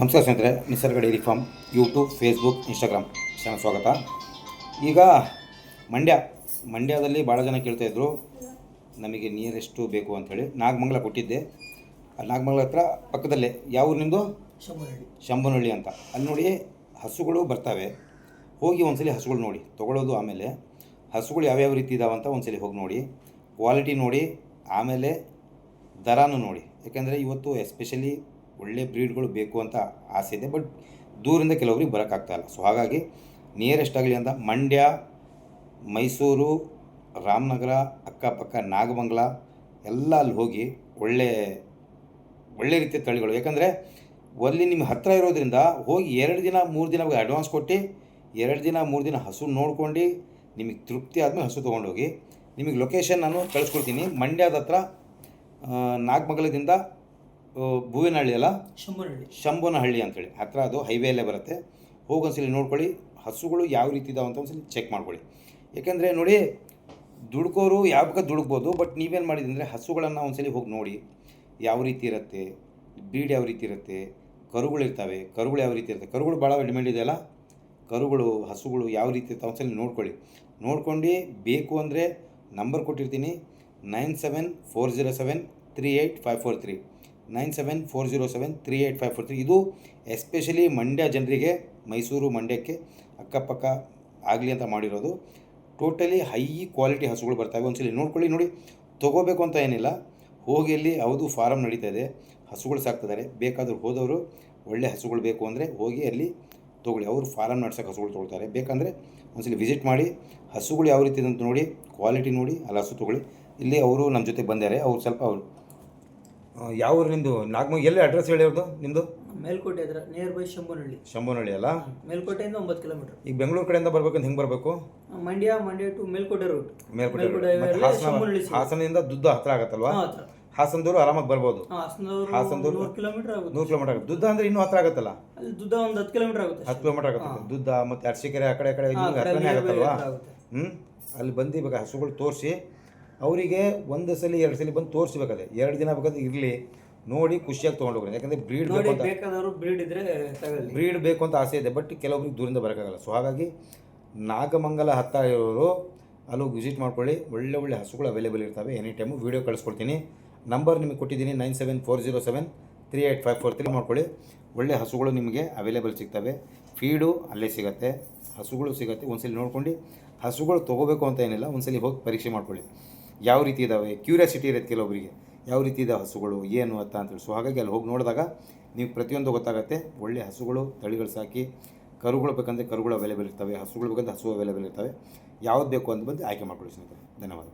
ನಮಸ್ಕಾರ ಸ್ನೇಹಿತರೆ Nisarga dairy farm YouTube Facebook Instagram ಚೆನ್ನಾಗಿ ಸ್ವಾಗತ. ಈಗ ಮಂಡ್ಯ ಮಂಡ್ಯದಲ್ಲಿ ಭಾಳ ಜನ ಕೇಳ್ತಾಯಿದ್ರು ನಮಗೆ ನೀರೆಷ್ಟು ಬೇಕು ಅಂಥೇಳಿ ನಾಗಮಂಗಲ ಕೊಟ್ಟಿದ್ದೆ. ಆ ನಾಗಮಂಗಲ ಹತ್ರ ಪಕ್ಕದಲ್ಲೇ ಯಾವ ನಿಮ್ಮದು ಶಂಭರಹಳ್ಳಿ ಶಂಭನಹಳ್ಳಿ ಅಂತ. ಅಲ್ಲಿ ನೋಡಿ ಹಸುಗಳು ಬರ್ತವೆ. ಹೋಗಿ ಒಂದ್ಸಲಿ ಹಸುಗಳು ನೋಡಿ ತೊಗೊಳ್ಳೋದು ಆಮೇಲೆ. ಹಸುಗಳು ಯಾವ್ಯಾವ ರೀತಿ ಇದಾವಂತ ಅಂತ ಒಂದ್ಸಲಿ ಹೋಗಿ ನೋಡಿ. ಕ್ವಾಲಿಟಿ ನೋಡಿ ಆಮೇಲೆ ದರಾನು ನೋಡಿ. ಯಾಕೆಂದರೆ ಇವತ್ತು ಎಸ್ಪೆಷಲಿ ಒಳ್ಳೆ ಬ್ರೀಡ್ಗಳು ಬೇಕು ಅಂತ ಆಸೆ ಇದೆ, ಬಟ್ ದೂರಿಂದ ಬರೋಕ್ಕಾಗ್ತಾ ಇಲ್ಲ. ಸೊ ಹಾಗಾಗಿ ನಿಯರೆಸ್ಟ್ ಆಗಲಿ ಅಂತ ಮಂಡ್ಯ, ಮೈಸೂರು, ರಾಮನಗರ, ಅಕ್ಕಪಕ್ಕ ನಾಗಮಂಗಲ ಎಲ್ಲ ಅಲ್ಲಿ ಹೋಗಿ ಒಳ್ಳೆ ಒಳ್ಳೆ ರೀತಿಯ ತಳಿಗಳು. ಯಾಕಂದರೆ ಅಲ್ಲಿ ನಿಮ್ಮ ಹತ್ತಿರ ಇರೋದ್ರಿಂದ ಹೋಗಿ ಎರಡು ದಿನ, ಮೂರು ದಿನ ಅಡ್ವಾನ್ಸ್ ಕೊಟ್ಟು ಎರಡು ದಿನ, ಮೂರು ದಿನ ಹಸು ನೋಡ್ಕೊಂಡು ನಿಮಗೆ ತೃಪ್ತಿ ಆದಮೇಲೆ ಹಸು ತೊಗೊಂಡೋಗಿ ನಿಮಗೆ ಲೊಕೇಶನ್ ನಾನು ಕಳಿಸ್ಕೊಡ್ತೀನಿ. ಮಂಡ್ಯದ ಹತ್ರ ನಾಗಮಂಗಲದಿಂದ ಭೂವಿನಹಳ್ಳಿ ಅಲ್ಲ? ಶಂಭುನಹಳ್ಳಿ. ಶಂಭುನಹಳ್ಳಿ ಅಂತೇಳಿ. ಹತ್ತಿರ ಅದು ಹೈವೇಲ್ಲೇ ಬರುತ್ತೆ. ಹೋಗಿ ಒಂದ್ಸಲಿ ನೋಡ್ಕೊಳ್ಳಿ. ಹಸುಗಳು ಯಾವ ರೀತಿ ಇದಾವೆ ಅಂತ ಒಂದ್ಸಲಿ ಚೆಕ್ ಮಾಡ್ಕೊಳ್ಳಿ. ಯಾಕೆಂದರೆ ನೋಡಿ ದುಡ್ಕೋರು ಯಾವ ದುಡುಕ್ಬೋದು ಬಟ್ ನೀವೇನು ಮಾಡಿದ್ರಿ ಅಂದರೆ ಹಸುಗಳನ್ನು ಒಂದ್ಸಲಿ ಹೋಗಿ ನೋಡಿ. ಯಾವ ರೀತಿ ಇರುತ್ತೆ ಬ್ರೀಡ್ ಯಾವ ರೀತಿ ಇರುತ್ತೆ ಕರುಗಳಿರ್ತವೆ ಕರುಗಳು ಯಾವ ರೀತಿ ಇರುತ್ತೆ. ಕರುಗಳು ಭಾಳ ಡಿಮ್ಯಾಂಡ್ ಇದೆಯಲ್ಲ ಕರುಗಳು ಹಸುಗಳು ಯಾವ ರೀತಿ ಇರ್ತವೆ ಒಂದ್ಸಲಿ ನೋಡ್ಕೊಳ್ಳಿ. ನೋಡ್ಕೊಂಡು ಬೇಕು ಅಂದರೆ ನಂಬರ್ ಕೊಟ್ಟಿರ್ತೀನಿ. Nine seven four zero seven three eight five four three. Nine seven four zero seven three eight five four three. ಇದು ಎಸ್ಪೆಷಲಿ ಮಂಡ್ಯ ಜನರಿಗೆ, ಮೈಸೂರು ಮಂಡ್ಯಕ್ಕೆ ಅಕ್ಕಪಕ್ಕ ಆಗಲಿ ಅಂತ ಮಾಡಿರೋದು. ಟೋಟಲಿ ಹೈ ಕ್ವಾಲಿಟಿ ಹಸುಗಳು ಬರ್ತವೆ ಒಂದ್ಸಲಿ ನೋಡ್ಕೊಳ್ಳಿ ನೋಡಿ. ತೊಗೋಬೇಕು ಅಂತ ಏನಿಲ್ಲ. ಹೋಗಿ ಅಲ್ಲಿ ಹೌದು ಫಾರಮ್ ನಡೀತಾ ಇದೆ. ಹಸುಗಳು ಸಾಕ್ತಿದ್ದಾರೆ ಬೇಕಾದರೂ ಹೋದವರು ಒಳ್ಳೆ ಹಸುಗಳು ಬೇಕು ಅಂದರೆ ಹೋಗಿ ಅಲ್ಲಿ ತೊಗೊಳ್ಳಿ. ಅವರು ಫಾರಮ್ ನಡ್ಸೋಕೆ ಹಸುಗಳು ತೊಗೊಳ್ತಾರೆ. ಬೇಕಂದರೆ ಒಂದ್ಸಲಿ ವಿಸಿಟ್ ಮಾಡಿ. ಹಸುಗಳು ಯಾವ ರೀತಿ ಅಂತ ನೋಡಿ. ಕ್ವಾಲಿಟಿ ನೋಡಿ. ಅಲ್ಲಿ ಹಸು ತೊಗೊಳ್ಳಿ. ಇಲ್ಲಿ ಅವರು ನಮ್ಮ ಜೊತೆ ಬಂದಿದ್ದಾರೆ. ಅವ್ರು ಸ್ವಲ್ಪ ಅವರು ಯಾವ ಊರು ನಿಮ್ಮದು ನಾಲ್ಕು ಎಲ್ಲಿ ಅಡ್ರೆಸ್ ಹೇಳಿ ಅವ್ರದ್ದು ನಿಮ್ಮದು ಮೇಲ್ಕೋಟೆ ಹತ್ರ ನಿಯರ್ ಬೈ ಶಂಭನಹಳ್ಳಿ ಶಂಭನಹಳ್ಳಿ ಅಲ್ಲ ಮೇಲ್ಕೋಟೆಯಿಂದ ಒಂಬತ್ತು ಕಿಲೋಮೀಟರ್. ಈಗ ಬೆಂಗಳೂರು ಕಡೆಯಿಂದ ಬರ್ಬೇಕು ಹೆಂಗೆ ಬರಬೇಕು? ಮಂಡ್ಯ ಮಂಡ್ಯ ಟು ಮೇಲ್ಕೋಟೆ ರೂಟ್ ಮೇಲ್ಕೋಟೆ ಹಾಸನ ಹಾಸನದಿಂದ ದುಡ್ಡು ಹತ್ರ ಆಗತ್ತಲ್ವಾ? ಹಾಸನದೂರು ಆರಾಮಾಗಿ ಬರ್ಬೋದು. ಹಾ, ಹಾಸನದವ್ರು ಹಾಸನದವ್ರು ನೂರು ಕಿಲೋಮೀಟರ್ ಆಗುತ್ತೆ. ನೂರು ಕಿಲೋಮೀಟರ್ ಆಗುತ್ತೆ. ದುದ್ದ ಅಂದ್ರೆ ಇನ್ನೂ ಹತ್ರ ಆಗತ್ತಲ್ಲ? ಅಲ್ಲಿ ದುದ್ದ ಒಂದು ಹತ್ತು ಕಿಲೋಮೀಟರ್ ಆಗುತ್ತೆ ಹತ್ತು ಕಿಲೋಮೀಟರ್ ಆಗುತ್ತೆ. ದುದ್ದ ಮತ್ತೆ ಅರ್ಶಿಕೆರೆ ಆ ಕಡೆ ಆ ಕಡೆ ಹತ್ರನೇ ಆಗತ್ತಲ್ವಾ? ಹ್ಞೂ ಅಲ್ಲಿ ಬಂದು ಇವಾಗ ಹಸುಗಳು ತೋರಿಸಿ ಅವರಿಗೆ ಒಂದು ಸಲ ಎರಡು ಸಲ ಬಂದು ತೋರಿಸ್ಬೇಕಾದ್ರೆ ಎರಡು ದಿನ ಬೇಕಾದ್ರೆ ಇರಲಿ. ನೋಡಿ ಖುಷಿಯಾಗಿ ತೊಗೊಂಡೋಗ್ರಿ ಯಾಕಂದರೆ ಬ್ರೀಡ್ ಬೇಕು ಅಂತ ಬೇಕಾದವರು ಬ್ರೀಡ್ ಇದ್ರೆ ತಗೊಳ್ಳಿ. ಬ್ರೀಡ್ ಬೇಕು ಅಂತ ಆಸೆ ಇದೆ ಬಟ್ ಕೆಲವೊಬ್ರಿಗೆ ದೂರಿಂದ ಬರೋಕ್ಕಾಗಲ್ಲ. ಸೊ ಹಾಗಾಗಿ ನಾಗಮಂಗಲ ಹತ್ತಿರ ಇರೋರು ಅಲ್ಲಿ ವಿಸಿಟ್ ಮಾಡ್ಕೊಳ್ಳಿ. ಒಳ್ಳೆ ಒಳ್ಳೆ ಹಸುಗಳು ಅವೈಲೇಬಲ್ ಇರ್ತವೆ. ಎನಿ ಟೈಮು ವೀಡಿಯೋ ಕಳಿಸ್ಕೊಡ್ತೀನಿ. ನಂಬರ್ ನಿಮಗೆ ಕೊಟ್ಟಿದ್ದೀನಿ nine seven four zero seven three eight five four three ಮಾಡ್ಕೊಳ್ಳಿ. ಒಳ್ಳೆ ಹಸುಗಳು ನಿಮಗೆ ಅವೈಲೇಬಲ್ ಸಿಗ್ತವೆ. ಫೀಡು ಅಲ್ಲೇ ಸಿಗುತ್ತೆ. ಹಸುಗಳು ಸಿಗುತ್ತೆ. ಒಂದ್ಸಲಿ ನೋಡ್ಕೊಂಡು ಹಸುಗಳು ತೊಗೋಬೇಕು ಅಂತ ಏನಿಲ್ಲ ಒಂದ್ಸಲಿ ಹೋಗಿ ಪರೀಕ್ಷೆ ಮಾಡ್ಕೊಳ್ಳಿ. ಯಾವ ರೀತಿ ಇದ್ದಾವೆ ಕ್ಯೂರಿಯಾಸಿಟಿ ಇರುತ್ತೆ ಕೆಲವೊಬ್ಬರಿಗೆ ಯಾವ ರೀತಿ ಇದೆ ಹಸುಗಳು? ಏನು ಅಂತ ಅಂತೇಳಿ ಸೊ ಹಾಗಾಗಿ ಅಲ್ಲಿ ಹೋಗಿ ನೋಡಿದಾಗ ನೀವು ಪ್ರತಿಯೊಂದು ಗೊತ್ತಾಗುತ್ತೆ. ಒಳ್ಳೆ ಹಸುಗಳು, ತಳಿಗಳು ಸಾಕಿ, ಕರುಗಳು ಬೇಕಂದರೆ ಕರುಗಳು ಅವೈಲೇಬಲ್ ಇರ್ತವೆ. ಹಸುಗಳು ಬೇಕಂದ್ರೆ ಹಸು ಅವೈಲೇಬಲ್ ಇರ್ತವೆ. ಯಾವ್ದು ಬೇಕು ಅಂತ ಬಂದು ಆಯ್ಕೆ ಮಾಡ್ಕೊಳ್ಳಿ ಸ್ನೇಹಿತರೆ. ಧನ್ಯವಾದ